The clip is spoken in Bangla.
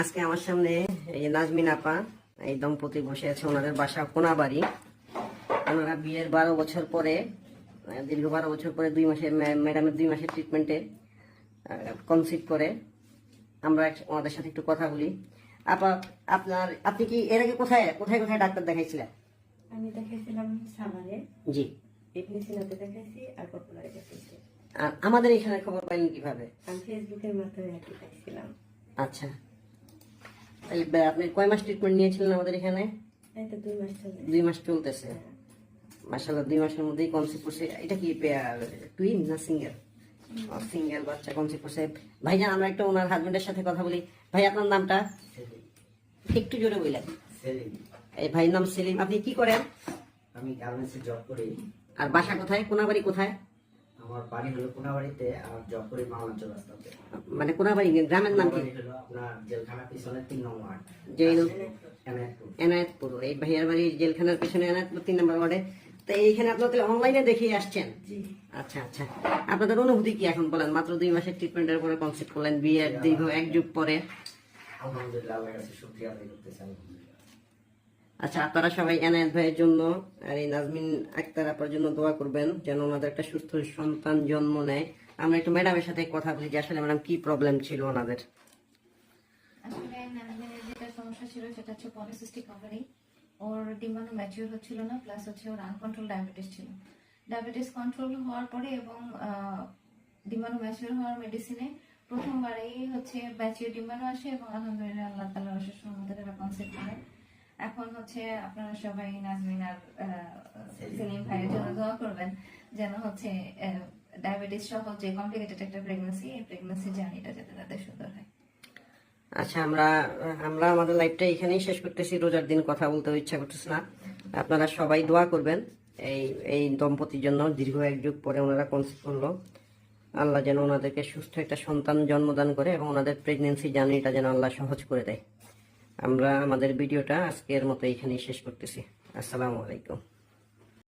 আজকে আমার সামনে এই নাজমিন আপা এই দম্পতি বসে আছে ওনাদের বাসা কোনাবাড়ি। ওনারা বিয়ের বারো বছর পরে দীর্ঘ বারো বছর পরে দুই মাসের ম্যাডামের দুই মাসের ট্রিটমেন্টে কনসিভ করে। আমরা ওনাদের সাথে একটু কথা বলি। আপা আপনার আপনি কি এর আগে কোথায় কোথায় কোথায় ডাক্তার দেখাইছিলেন? আমি দেখাইছিলাম সামারে জি। দেখাইছি আর পপুলারে দেখাইছি। আর আমাদের এখানে খবর পাইলেন কীভাবে? আমি ফেসবুকের মাধ্যমে আর কি পাইছিলাম। আচ্ছা। আপনি কয় মাস ট্রিটমেন্ট নিয়েছিলেন আমাদের এখানে? দুই মাস চলে দুই মাস চলতেছে। মাসাল্লাহ দুই মাসের মধ্যেই কনসেপ্ট করছে। এটা কি টুইন না সিঙ্গেল সিঙ্গেল বাচ্চা কনসেপ্ট করছে। ভাইজান আমরা একটা ওনার হাজবেন্ডের সাথে কথা বলি। ভাই আপনার নামটা? একটু জোরে বললেন। এই ভাইয়ের নাম সেলিম। আপনি কি করেন? আমি গার্মেন্টসে জব করি। আর বাসা কোথায়? কোনাবাড়ি কোথায়? আমার বাড়ি হলো কোনাবাড়িতে আর জব করি বাংলাঞ্চল রাস্তাতে মানে কোনাবাড়ি গ্রামের নাম কি? আপনার জেলখানা পিছনে তিন নম্বর ওয়ার্ড। জেল এনায়তপুর। এনায়েতপুর এই ভাইয়ার বাড়ি জেলখানার পেছনে এনায়েতপুর তিন নম্বর ওয়ার্ডে। তো এইখানে আপনার তাহলে অনলাইনে দেখে আসছেন? আচ্ছা আচ্ছা। আপনাদের অনুভূতি কি এখন বলেন? মাত্র দুই মাসের ট্রিটমেন্টের পরে কনসেপ্ট করলেন বিয়ের দীর্ঘ এক যুগ পরে। আলহামদুলিল্লাহ আল্লাহর কাছে শুকরিয়া আদায় করতেছি আলহামদুলিল্লাহ। আচ্ছা আপনারা সবাই এনায়েত ভাইয়ের জন্য আর এই নাজমিন আক্তার আপার জন্য দোয়া করবেন যেন ওনাদের একটা সুস্থ সন্তান জন্ম নেয়। আমরা একটু ম্যাডামের সাথে কথা বলি যে আসলে ম্যাডাম কি প্রবলেম ছিল ওনাদের। যেটা সমস্যা ছিল সেটা হচ্ছে পলিসিস্টিক ওর হচ্ছিল না প্লাস হচ্ছে ওর আনকন্ট্রোল ডায়াবেটিস ছিল। ডায়াবেটিস কন্ট্রোল হওয়ার পরে এবং ম্যাচিউর হওয়ার মেডিসিনে প্রথমবারেই হচ্ছে ম্যাচিউর ডিমান্ড আসে এবং আলহামদুলিল্লাহ আল্লাহ তালা অশেষ আমাদের এরা কনসেপ্ট করে এখন হচ্ছে আপনারা সবাই নাজমিন আর সেলিম ভাইয়ের জন্য দোয়া করবেন যেন হচ্ছে ডায়াবেটিস সহ যে কমপ্লিকেটেড একটা প্রেগনেন্সি এই প্রেগনেন্সি জার্নিটা যাতে তাদের সুন্দর হয়। আচ্ছা আমরা আমরা আমাদের লাইফটা এখানেই শেষ করতেছি। রোজার দিন কথা বলতে ইচ্ছা করতেছে না। আপনারা সবাই দোয়া করবেন। এই এই দম্পতির জন্য দীর্ঘ এক যুগ পরে ওনারা কনসেপ্ট করল। আল্লাহ যেন ওনাদেরকে সুস্থ একটা সন্তান জন্মদান করে এবং ওনাদের প্রেগনেন্সি জার্নিটা যেন আল্লাহ সহজ করে দেয়। আমরা আমাদের ভিডিওটা আজকের মতো এখানেই শেষ করতেছি। আসসালামু আলাইকুম।